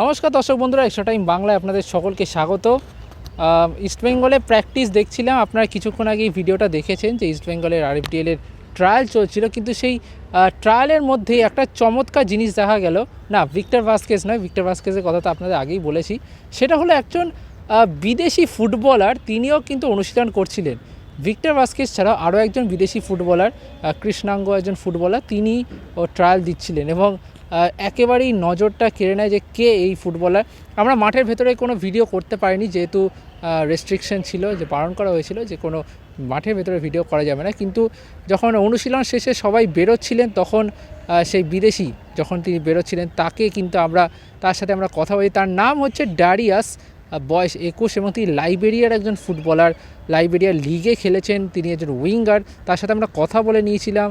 নমস্কার দর্শক বন্ধুরা এক্সট্রা টাইম বাংলায় আপনাদের সকলকে স্বাগত। ইস্টবেঙ্গলে প্র্যাকটিস দেখছিলাম, আপনারা কিছুক্ষণ আগে ভিডিওটা দেখেছেন যে ইস্টবেঙ্গলের আরএফডিএল এর ট্রায়াল চলছিল, কিন্তু সেই ট্রায়ালের মধ্যেই একটা চমৎকার জিনিস দেখা গেল। না ভিক্টর ভাস্কেস নয় ভিক্টর ভাস্কেসের কথা তো আপনাদের আগেই বলেছি। সেটা হলো একজন বিদেশি ফুটবলার তিনিও কিন্তু অনুশীলন করছিলেন। ভিক্টর ভাস্কেস ছাড়াও আরও একজন বিদেশি ফুটবলার কৃষ্ণাঙ্গ একজন ফুটবলার তিনি ও ট্রায়াল দিচ্ছিলেন এবং একেবারেই নজরটা কেড়ে নেয় যে কে এই ফুটবলার। আমরা মাঠের ভেতরে কোনো ভিডিও করতে পারিনি, যেহেতু রেস্ট্রিকশন ছিল, যে বারণ করা হয়েছিল যে কোনো মাঠের ভেতরে ভিডিও করা যাবে না। কিন্তু যখন অনুশীলন শেষে সবাই বেরোচ্ছিলেন, তখন সেই বিদেশি যখন তিনি বেরোচ্ছিলেন, তাকে কিন্তু আমরা, তার সাথে আমরা কথা বলি। তার নাম হচ্ছে ডারিয়াস বয়স একুশ এবং তিনি লাইবেরিয়ার একজন ফুটবলার। লাইবেরিয়া লিগে খেলেছেন, তিনি একজন উইঙ্গার। তার সাথে আমরা কথা বলে নিয়েছিলাম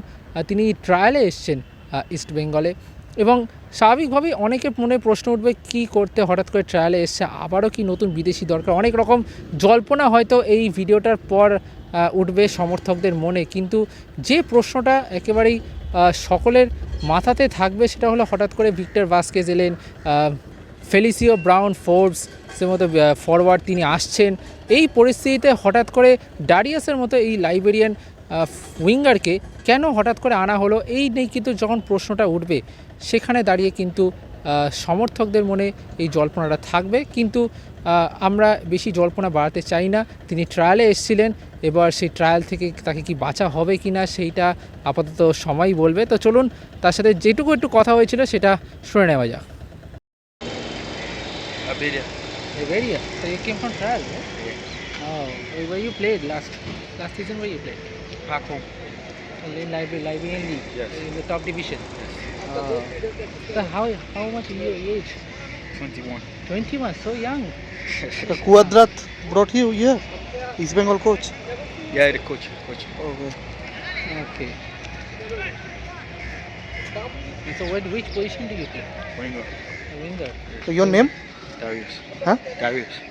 তিনি ট্রায়ালে এসছেন ইস্ট বেঙ্গলে। এবং স্বাভাবিকভাবেই অনেকের মনে প্রশ্ন উঠবে, কি করতে হঠাৎ করে ট্রায়ালে এসছে, আবারও কি নতুন বিদেশি দরকার? অনেক রকম জল্পনা হয়তো এই ভিডিওটার পর উঠবে সমর্থকদের মনে। কিন্তু যে প্রশ্নটা একেবারেই সকলের মাথাতে থাকবে সেটা হলো হঠাৎ করে ভিক্টর ভাস্কেজ এলেন ফেলিসিও ব্রাউন ফোর্বস সে মতো ফরওয়ার্ড তিনি আসছেন। এই পরিস্থিতিতে হঠাৎ করে ডারিয়াসের মতো এই লাইবেরিয়ান উইঙ্গারকে কেন হঠাৎ করে আনা হলো এই নিয়ে কিন্তু যখন প্রশ্নটা উঠবে সেখানে দাঁড়িয়ে কিন্তু সমর্থকদের মনে এই জল্পনাটা থাকবে কিন্তু আমরা বেশি জল্পনা বাড়াতে চাই না তিনি ট্রায়ালে এসেছিলেন এবার সেই ট্রায়াল থেকে তাকে কি বাঁচা হবে কি না সেইটা আপাতত সময়ই বলবে তো চলুন তার সাথে যেটুকু একটু কথা হয়েছিল সেটা শুনে নেওয়া যাক Abelia. Iberia. So you came from trial, right? Oh, where you played last last season? Where you played? Back home. In Liberian, Liberian League. Yes. In the top division. Oh. So how how much is your age? 21. Twenty one. So young. The Kuadrat brought you here. East Bengal coach. Yeah, the coach. Coach. Okay. Okay. And so what, which position do you play? Winger. Winger. So your name? Darius. Huh? Darius.